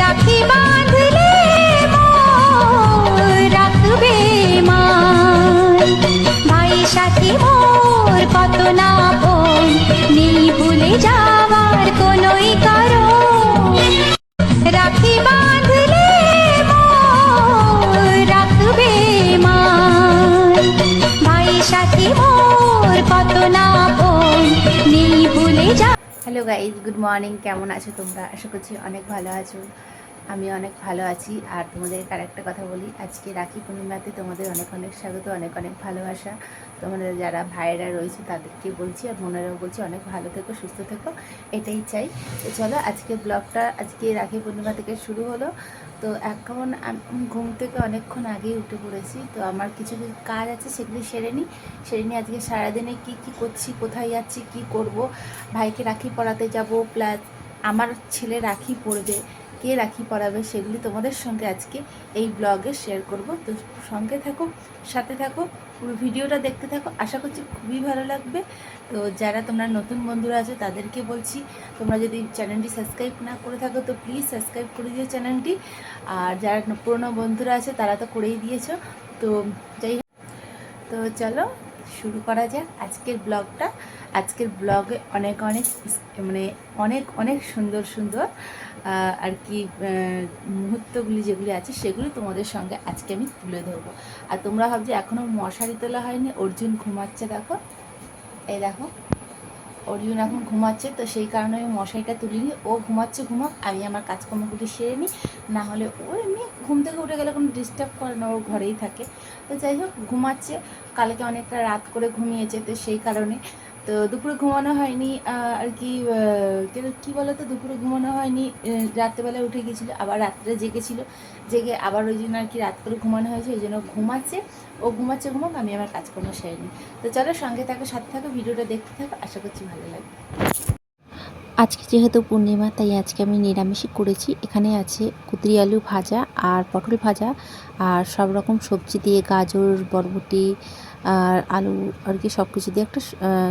রাখি বাঁধলে রাখবে মান। ভাই সাথী, মোর কত না আপন নেই ভুলে যাওয়ার কোনোই কারণ। রাখি বাঁধলে হ্যালো গাইজ, গুড মর্নিং। কেমন আছো তোমরা? আশা করছি অনেক ভালো আছো। আমি অনেক ভালো আছি। আর তোমাদের আর একটা কথা বলি, আজকে রাখি পূর্ণিমাতে তোমাদের অনেক অনেক স্বাগত, অনেক অনেক ভালোবাসা। তোমাদের যারা ভাইয়েরা রয়েছে তাদেরকে বলছি আর বোনেরাও বলছি অনেক ভালো থেকো, সুস্থ থেকো, এটাই চাই। তো চলো আজকে ব্লগটা, আজকে রাখি পূর্ণিমা থেকে শুরু হলো। তো এখন ঘুম থেকে অনেকক্ষণ আগেই উঠে পড়েছি। তো আমার কিছু কিছু কাজ আছে সেগুলি সেরে নিই। সেরে নিয়ে আজকে সারাদিনে কি কি করছি, কোথায় যাচ্ছি, কি করব? ভাইকে রাখি পড়াতে যাব, প্লাস আমার ছেলে রাখি পরবে কে রাখি পরাবে সেগুলি তোমাদের সঙ্গে আজকে এই ব্লগে শেয়ার করব। তো সঙ্গে থাকো, সাথে থাকো, পুরো ভিডিওটা দেখতে থাকো। আশা করছি খুবই ভালো লাগবে। তো যারা তোমরা নতুন বন্ধুরা আছো, তাদেরকে বলছি, তোমরা যদি চ্যানেলটি সাবস্ক্রাইব না করে থাকো, তো প্লিজ সাবস্ক্রাইব করে দিও চ্যানেলটি। আর যারা পুরনো বন্ধুরা আছে, তারা তো করেই দিয়েছ। তো যাই তো চলো শুরু করা যাক আজকের ব্লগটা। আজকের ব্লগে অনেক অনেক মানে অনেক অনেক সুন্দর সুন্দর আর কি মুহূর্তগুলি যেগুলি আছে, সেগুলি তোমাদের সঙ্গে আজকে আমি তুলে ধরবো। আর তোমরা ভাবছ এখনও মশারি তোলা হয়নি, অর্জুন ঘুমাচ্ছে দেখো। এই দেখো, অর্জুন এখন ঘুমাচ্ছে, তো সেই কারণে আমি মশারিটা তুলিনি। ও ঘুমাচ্ছে, ঘুমাক, আমি আমার কাজকর্মগুলি সেরে নিই। না হলে ও এমনি ঘুম থেকে উঠে গেলে কোনো ডিস্টার্ব করে না, ও ঘরেই থাকে। তো যাই হোক, ঘুমাচ্ছে। কালকে অনেকটা রাত করে ঘুমিয়েছে, তো সেই কারণে তো দুপুরে ঘুমানো হয়নি আর কি কি বলো তো দুপুরে ঘুমানো হয়নি রাত্রেবেলা উঠে গেছিল, আবার রাত্রে জেগেছিলো জেগে আবার ওই জন্য আর কি রাত করে ঘুমানো হয়েছে, ওই জন্য ঘুমাচ্ছে, ও ঘুমাচ্ছে, ঘুমাক, আমি আমার কাজকর্ম সেরে নিই। তো চলো সঙ্গে থাকো, সাথে থাকো, ভিডিওটা দেখতে থাকো, আশা করছি ভালো লাগবে। আজকে যেহেতু পূর্ণিমা তাই আজকে আমি নিরামিষই করেছি। এখানে আছে কুদরি আলু ভাজা আর পটল ভাজা আর সব রকম সবজি দিয়ে গাজর বরবটি আর আলু আর কি সব কিছু দিয়ে একটা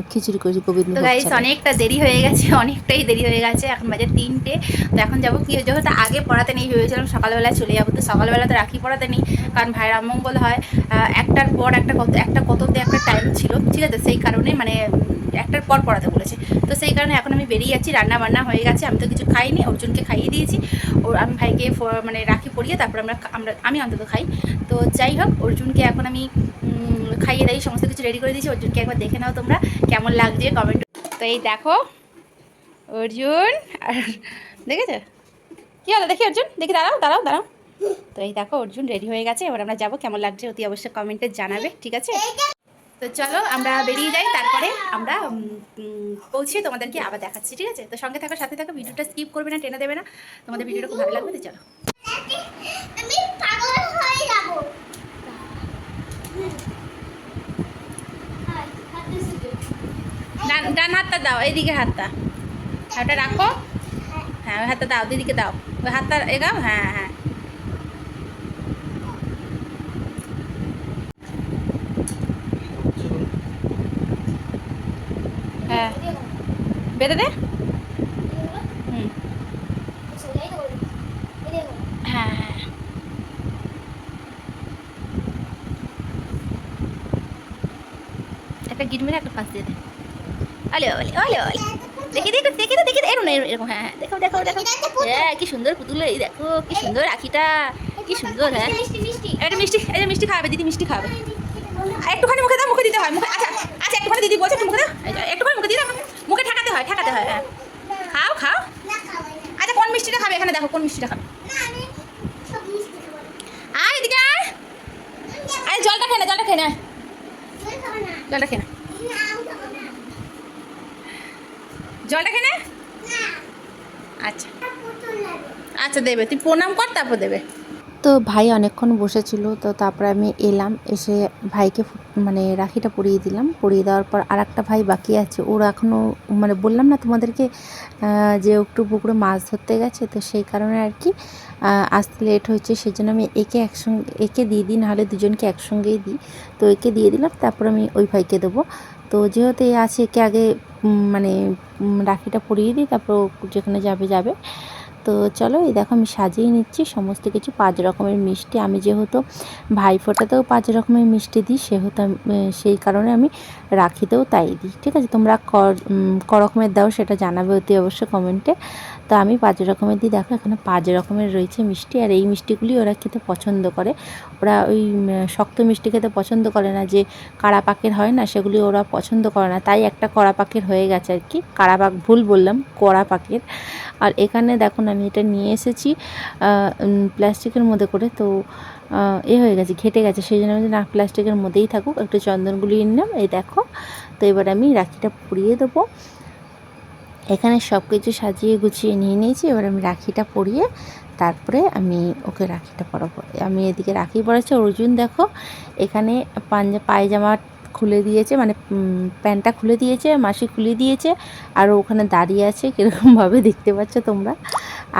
খিচুড়ি করেছি গোবিন্দ গাইস অনেকটা দেরি হয়ে গেছে অনেকটাই দেরি হয়ে গেছে। এখন বাজে তিনটে। তো এখন যাব কি যেহেতু আগে পড়াতে নেই ভেবেছিলাম সকালবেলা চলে যাব। তো সকালবেলা তো রাখি পড়াতে নেই কারণ ভাইয়ের রামমঙ্গল হয়। একটার পর একটা কত একটা কততে একটা টাইম ছিল ঠিক আছে? সেই কারণে মানে একটার পর পড়াতে বলেছে। তো সেই কারণে এখন আমি বেরিয়ে যাচ্ছি রান্না বান্না হয়ে গেছে, আমি তো কিছু খাইনি, অর্জুনকে খাইয়ে দিয়েছি, ওর আমি ভাইকে মানে রাখি পরিয়ে তারপর আমরা আমরা আমি অন্তত খাই। তো যাই হোক, অর্জুনকে এখন আমি খাইয়ে দেয় সমস্ত কিছু রেডি করে দিয়েছি, অর্জুনকে একবার দেখে নাও তোমরা কেমন লাগছে কমেন্ট তো এই দেখো, অর্জুন আর দেখেছ? কি হলো? দেখি অর্জুন, দেখি, দাঁড়াও দাঁড়াও দাঁড়াও। তো এই দেখো, অর্জুন রেডি হয়ে গেছে, এবার আমরা যাব, কেমন লাগছে অতি অবশ্যই কমেন্টে জানাবে, ঠিক আছে? তো চলো, আমরা বেরিয়ে যাই, তারপরে আমরা পৌঁছে তোমাদেরকে আবার দেখাচ্ছি ঠিক আছে? তো সঙ্গে থাকো সাথে থাকো ভিডিওটা স্কিপ করবে না টেনে দেবে না। তোমাদের ভিডিওটা খুব ভালো লাগবে তো চলো। আমি পাগল হয়ে যাব। ডান ডান হাতটা দাও এইদিকে হাতটা। হাতটা রাখো। হ্যাঁ। ওই হাতটা দাও দিদিকে দাও। ওই হাতটা এগাও হ্যাঁ হ্যাঁ হ্যাঁ। বেঁধে দে। হুম। হ্যাঁ হ্যাঁ। একটা একটা দেখি দেখি দেখি এরকম এরকম হ্যাঁ হ্যাঁ। দেখো দেখো দেখো। হ্যাঁ সুন্দর এই, দেখো সুন্দর রাখিটা কি সুন্দর হ্যাঁ। মিষ্টি মিষ্টি দিদি মিষ্টি খাবে একটুখানি মুখে দাও, মুখে দিতে হয় আচ্ছা আচ্ছা একটুখানি দিদি বলছে একটু মুখে দাও। একটুখানি মুখে মুখে ঠেকাতে হয় ঠেকাতে হয় হ্যাঁ। খাও খাও। আচ্ছা কোন মিষ্টিটা খাবে? এখানে দেখো কোন মিষ্টিটা খাবে? আয় এদিকে আয়। আরে জলটা খেয়ে না জলটা খেয়ে না। জলটা খেয়ে না। জলটা খেয়ে না। আচ্ছা। আচ্ছা দেবে। তুই প্রণাম কর তারপর দেবে। তো ভাই অনেকক্ষণ বসেছিল, তো তারপরে আমি এলাম, এসে ভাইকে মানে রাখিটা পরিয়ে দিলাম। পরিয়ে দেওয়ার পর আর একটা ভাই বাকি আছে। ওর এখনও মানে বললাম না তোমাদেরকে যে একটু পুকুরে মাছ ধরতে গেছে, তো সেই কারণে আর কি আসতে লেট হয়েছে। সেই জন্য আমি একে একসঙ্গে, একে দিয়ে দিই, নাহলে দুজনকে একসঙ্গেই দিই। তো একে দিয়ে দিলাম, তারপর আমি ওই ভাইকে দেবো। তো যেহেতু এ আছে, একে আগে মানে রাখিটা পরিয়ে দিই, তারপর যেখানে যাবে যাবে। তো চলো এই দেখো আমি সাজিয়ে নিচ্ছি, সমস্ত কিছু পাঁচ রকমের মিষ্টি। আমি যেহেতু ভাই ফোটাতেও পাঁচ রকমের মিষ্টি দিই, সেহেতু সেই কারণে আমি রাখিতেও তাই দিই। ঠিক আছে? তোমরা ক রকমের দাও, সেটা জানাবে অতি অবশ্যই কমেন্টে তো আমি পাঁচ রকমের দিই। দেখো, এখানে পাঁচ রকমের রয়েছে মিষ্টি। আর এই মিষ্টিগুলি ওরা খেতে পছন্দ করে। ওরা ওই শক্ত মিষ্টি খেতে পছন্দ করে না। যে কাড়া পাকের হয় না, সেগুলি ওরা পছন্দ করে না। তাই একটা কড়া পাকের হয়ে গেছে আর কি। কাড়া পাক ভুল বললাম কড়া পাকের। আর এখানে দেখুন, আমি এটা নিয়ে এসেছি প্লাস্টিকের মধ্যে করে। তো এ হয়ে গেছে, ঘেটে গেছে। সেই জন্য আমি না, প্লাস্টিকের মধ্যেই থাকুক। একটু চন্দনগুলি নিলাম এই দেখো। তো এবার আমি রাখিটা পুড়িয়ে দেবো। এখানে সব কিছু সাজিয়ে গুছিয়ে নিয়ে নিয়েছি। এবার আমি রাখিটা পরিয়ে তারপরে আমি ওকে রাখিটা পরাবো। আমি এদিকে রাখি পরাচ্ছি। অর্জুন দেখো, এখানে পাঞ্জা পায়জামা খুলে দিয়েছে মানে প্যান্টটা খুলে দিয়েছে, মাসি খুলে দিয়েছে, আর ওখানে দাঁড়িয়ে আছে কীরকমভাবে দেখতে পাচ্ছ তোমরা।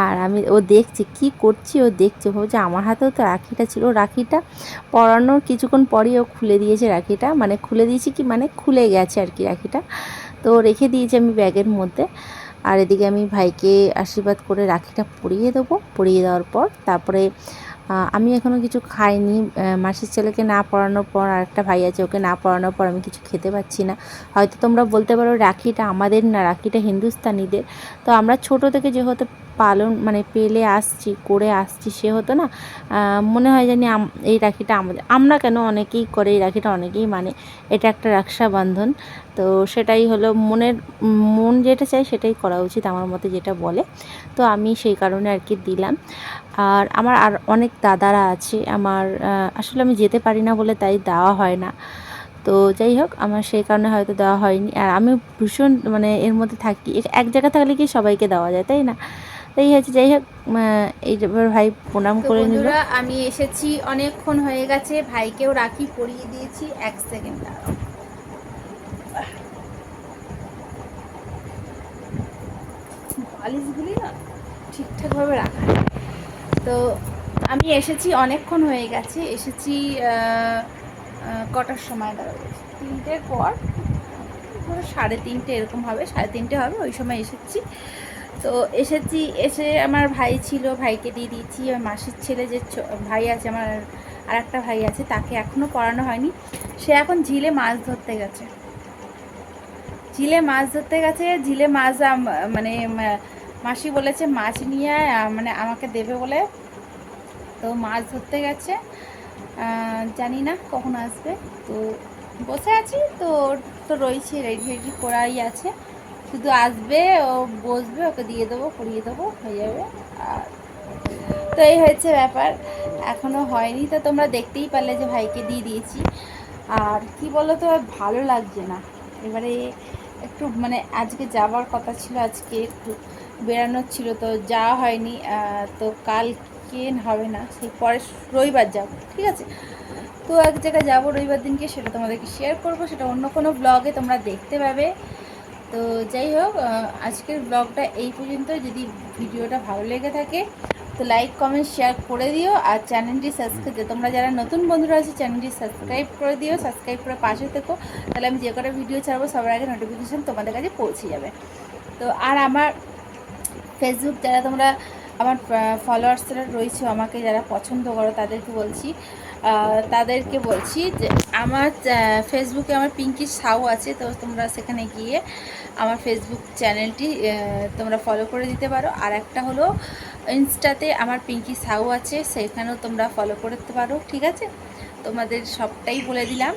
আর আমি, ও দেখছে, কি করছি? ও দেখছে, ভাবছে আমার হাতেও তো রাখিটা ছিল। রাখিটা পরানোর কিছুক্ষণ পরই ও খুলে দিয়েছে রাখিটা। মানে খুলে দিয়েছি কি? মানে খুলে গেছে আর কি রাখিটা। তো রেখে দিয়েছি আমি ব্যাগের মধ্যে। আর এদিকে আমি ভাইকে আশীর্বাদ করে রাখিটা পরিয়ে দেবো। পরিয়ে দেওয়ার পর তারপরে আমি এখনও কিছু খাইনি। মাসির ছেলেকে না পড়ানোর পর আর একটা ভাই আছে, ওকে না পড়ানোর পর আমি কিছু খেতে পাচ্ছি না। হয়তো তোমরা বলতে পারো রাখিটা আমাদের না, রাখিটা হিন্দুস্তানিদের। তো আমরা ছোট থেকে যেহেতু পালন মানে পেলে আসছি, করে আসছি, সে হতো না মনে হয় জানি এই রাখিটা আমাদের, আমরা কেন অনেকেই করে, এই রাখিটা অনেকেই মানে এটা একটা রক্ষাবন্ধন। তো সেটাই হলো মনের, মন যেটা চায় সেটাই করা উচিত আমার মতে যেটা বলে। তো আমি সেই কারণে আর কি দিলাম। আর আমার আর অনেক দাদারা আছে, আমার আসলে আমি যেতে পারি না বলে তাই দেওয়া হয় না। তো যাই হোক, আমার সেই কারণে হয়তো দেওয়া হয়নি। আর আমি ভীষণ মানে এর মধ্যে থাকি এক- এক জায়গা থাকলে কি সবাইকে দেওয়া যায়, তাই না? তাই হচ্ছে যাই হোক এই ভাই প্রণাম করে নিল। আমি এসেছি অনেকক্ষণ হয়ে গেছে ভাইকেও রাখি পরিয়ে দিয়েছি এক সেকেন্ড বালিশগুলি না ঠিকঠাকভাবে রাখা তো আমি এসেছি অনেকক্ষণ হয়ে গেছে এসেছি কটার সময় দাঁড়াবো? তিনটের পর সাড়ে তিনটে এরকম হবে সাড়ে তিনটে হবে ওই সময় এসেছি। তো এসেছি, এসে আমার ভাই ছিল, ভাইকে দিয়ে দিয়েছি। আর মাসির ছেলে যে ভাই আছে, আমার আর একটা ভাই আছে, তাকে এখনও পড়ানো হয়নি। সে এখন ঝিলে মাছ ধরতে গেছে। ঝিলে মাছ ধরতে গেছে, ঝিলে মাছ মানে মাসি বলেছে মাছ নিয়ে মানে আমাকে দেবে বলে। তো মাছ ধরতে গেছে। জানি না কখন আসবে। তো বসে আছি, তো তো রয়েছে রেডি রেডি করাই আছে। শুধু আসবে, ও বসবে, ওকে দিয়ে দেবো, পরিয়ে দেবো, হয়ে যাবে। আর তো এই হয়েছে ব্যাপার। এখনও হয়নি। তো তোমরা দেখতেই পারলে যে ভাইকে দিয়ে দিয়েছি। আর কি বলো তো ভালো লাগছে না। এবারে একটু মানে আজকে যাওয়ার কথা ছিল, আজকে একটু বেড়ানোর ছিল, তো যাওয়া হয়নি। তো কালকে হবে না, সেই পরে রবিবার যাব, ঠিক আছে? তো এক জায়গায় যাব রবিবার দিনকে, সেটা তোমাদেরকে শেয়ার করব। সেটা অন্য কোনো ব্লগে তোমরা দেখতে পাবে। তো যাই হোক আজকের ব্লগটা এই পর্যন্ত যদি ভিডিওটা ভালো লেগে থাকে, তো লাইক কমেন্ট শেয়ার করে দিও। আর চ্যানেলটি সাবস্ক্রাইব তোমরা যারা নতুন বন্ধুরা আছে, চ্যানেলটি সাবস্ক্রাইব করে দিও সাবস্ক্রাইব করে পাশে থেকো। তাহলে আমি যে কটা ভিডিও ছাড়বো, সবার আগে নোটিফিকেশান তোমাদের কাছে পৌঁছে যাবে। তো আর আমার ফেসবুক যারা তোমরা, আমার ফলোয়ার্সরা রয়েছে, আমাকে যারা পছন্দ করো, তাদেরকে বলছি তাদেরকে বলছি যে আমার ফেসবুকে আমার পিঙ্কি সাউ আছে, তো তোমরা সেখানে গিয়ে আমার ফেসবুক চ্যানেলটি তোমরা ফলো করে দিতে পারো। আর একটা হলো ইনস্টাতে আমার পিঙ্কি সাউ আছে, সেখানেও তোমরা ফলো করতে পারো, ঠিক আছে? তোমাদের সবটাই বলে দিলাম।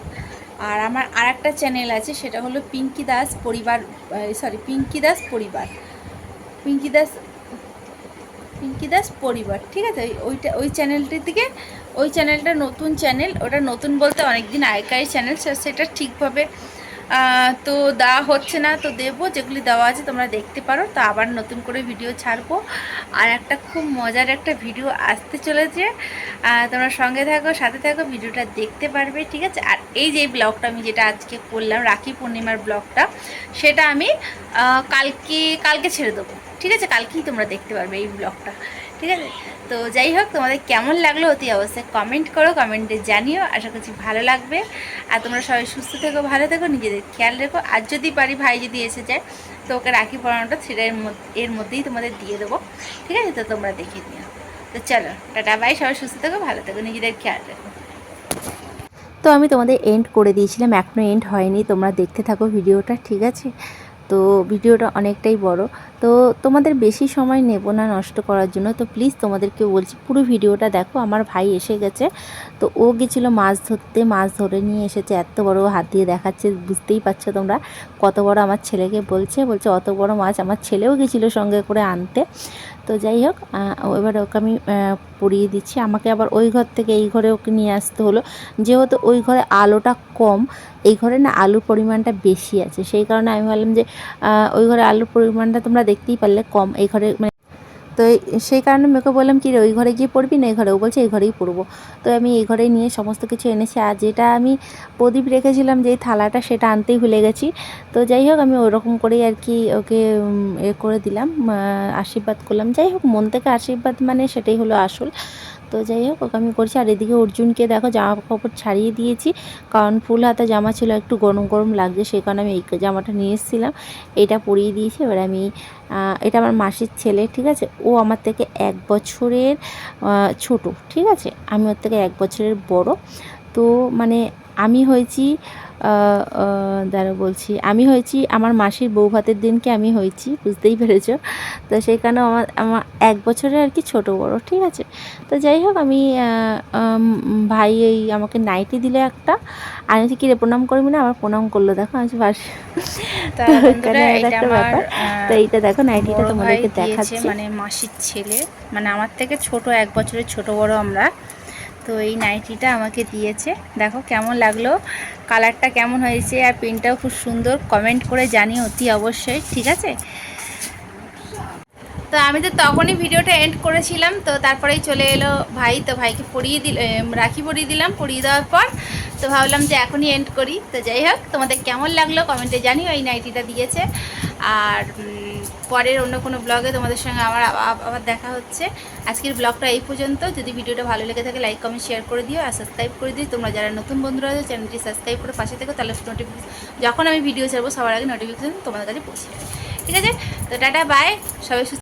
আর আমার আর একটা চ্যানেল আছে, সেটা হলো পিঙ্কি দাস পরিবার সরি পিঙ্কি দাস পরিবার। পিঙ্কি দাস পিঙ্কি দাস পরিবার, ঠিক আছে? ওইটা, ওই চ্যানেলটির দিকে ওই চ্যানেলটা নতুন চ্যানেল, ওটা নতুন বলতে অনেক দিন আগেকার চ্যানেল সেটা ঠিকভাবে তো দেওয়া হচ্ছে না, তো দেবো, যেগুলি দেওয়া আছে তোমরা দেখতে পারো, তো আবার নতুন করে ভিডিও ছাড়বো। আর একটা খুব মজার একটা ভিডিও আসতে চলেছে তোমরা সঙ্গে থাকো, সাথে থাকো, ভিডিওটা দেখতে পারবে, ঠিক আছে? আর এই যে ব্লগটা আমি যেটা আজকে করলাম, রাখি পূর্ণিমার ব্লগটা, সেটা আমি কালকে কালকে ছেড়ে দেবো, ঠিক আছে? কালকেই তোমরা দেখতে পারবে এই ব্লগটা। ঠিক আছে? তো যাই হোক, তোমাদের কেমন লাগল অতি অবশ্যই কমেন্ট করো কমেন্টে জানিও। আশা করছি ভালো লাগবে। আর তোমরা সবাই সুস্থ থেকো, ভালো থেকো, নিজেদের খেয়াল রেখো। আর যদি পারি ভাই যদি এসে যায়, তো ওকে রাখি পড়ানোটা সেটা এর মধ্যেই তোমাদের দিয়ে দেবো। ঠিক আছে? তো তোমরা দেখে নিও। তো চলো, টাটা বাই সবাই সুস্থ থেকো, ভালো থেকো, নিজেদের খেয়াল রেখো। তো আমি তোমাদের এন্ড করে দিয়েছিলাম এখনও এন্ড হয়নি। তোমরা দেখতে থাকো ভিডিওটা, ঠিক আছে? তো ভিডিওটা অনেকটাই বড়। তো তোমাদের বেশি সময় নেব না নষ্ট করার জন্য। তো প্লিজ তোমাদেরকে বলছি, পুরো ভিডিওটা দেখো, আমার ভাই এসে গেছে। তো ও গেছিল মাছ ধরতে, মাছ ধরে নিয়ে এসেছে। এত বড় হাত দিয়ে দেখাচ্ছে, বুঝতেই পারছ তোমরা। কত বড় আমার ছেলেকে বলছে বলছে, অত বড় মাছ আমার ছেলেও গেছিল সঙ্গে করে আনতে। তো যাই হোক এবার ওকে আমি পরিয়ে দিচ্ছি। আমাকে আবার ওই ঘর থেকে এই ঘরে ওকে নিয়ে আসতে হলো। যেহেতু ওই ঘরে আলোটা কম, এই ঘরে না আলুর পরিমাণটা বেশি আছে। সেই কারণে আমি ভাবলাম যে ওই ঘরে আলুর পরিমাণটা তোমরা দেখতেই পারলে কম। এই ঘরে মানে তো সেই কারণে মেয়েকে বললাম, কি ওই ঘরে গিয়ে পড়বি না? এই ঘরে ও বলছে, এই ঘরেই পড়ব। তো আমি এই ঘরে নিয়ে সমস্ত কিছু এনেছি। আর যেটা আমি প্রদীপ রেখেছিলাম যে থালাটা, সেটা আনতেই ভুলে গেছি। তো যাই হোক, আমি ওরকম করেই আর কি ওকে এ করে দিলাম আশীর্বাদ করলাম। যাই হোক, মন থেকে আশীর্বাদ মানে সেটাই হলো আসল। তো যাই হোক, ওকে আমি করছি। আর এদিকে অর্জুনকে দেখো জামা কাপড় ছাড়িয়ে দিয়েছি। কারণ ফুল হাতে জামা ছিল, একটু গরম গরম লাগছে, সেই কারণে আমি এই জামাটা নিয়ে এসেছিলাম। এটা পরিয়ে দিয়েছি। এবার আমি এটা আমার মাসির ছেলে, ঠিক আছে? ও আমার থেকে এক বছরের ছোট, ঠিক আছে? আমি ওর থেকে এক বছরের বড়। তো মানে আমি হয়েছি দাঁড়া বলছি আমি হয়েছি আমার মাসির বউ ভাতের দিনকে আমি হয়েছি বুঝতেই পেরেছ? তো সেই কারণে আমার আমার এক বছরে আর কি ছোট বড় ঠিক আছে? তো যাই হোক আমি ভাই এই আমাকে নাইটি দিলে একটা আর আমি বলছি, কি রে প্রণাম করবি না? আমার প্রণাম করল দেখো আমি "বাস।" একটা ব্যাপার। তো এইটা দেখো নাইটিটা তোমাদেরকে দেখাচ্ছি। মানে মাসির ছেলে। মানে আমার থেকে ছোট এক বছরের ছোট বড় আমরা। তো এই নাইটিটা আমাকে দিয়েছে। দেখো কেমন লাগল। কালারটা কেমন হয়েছে আর প্রিন্টটাও খুব সুন্দর। কমেন্ট করে জানিও অতি অবশ্যই, ঠিক আছে? তো আমি তো তখনই ভিডিওটা এন্ড করেছিলাম, তো তারপরেই চলে এলো ভাই। তো ভাইকে পরিয়ে দিল রাখি পরিয়ে দিলাম। পরিয়ে দেওয়ার পর তো ভাবলাম যে এখনই এন্ড করি। তো যাই হোক, তোমাদের কেমন লাগল? কমেন্টে জানিও এই নাইটিটা দিয়েছে। আর পরের অন্য কোনো ব্লগে তোমাদের সঙ্গে আমার আবার দেখা হচ্ছে। আজকের ব্লগটা এই পর্যন্ত। যদি ভিডিওটা ভালো লেগে থাকে লাইক কমেন্ট শেয়ার করে দিও আর সাবস্ক্রাইব করে দিও। তোমরা যারা নতুন বন্ধুরা আছে চ্যানেলটি সাবস্ক্রাইব করে পাশে থেকো, তাহলে নোটিফিকেশন যখন আমি ভিডিও ছাড়বো, সবার আগে নোটিফিকেশন তোমাদের কাছে পৌঁছে যাবে। ঠিক আছে? তো টাটা বাই সবাই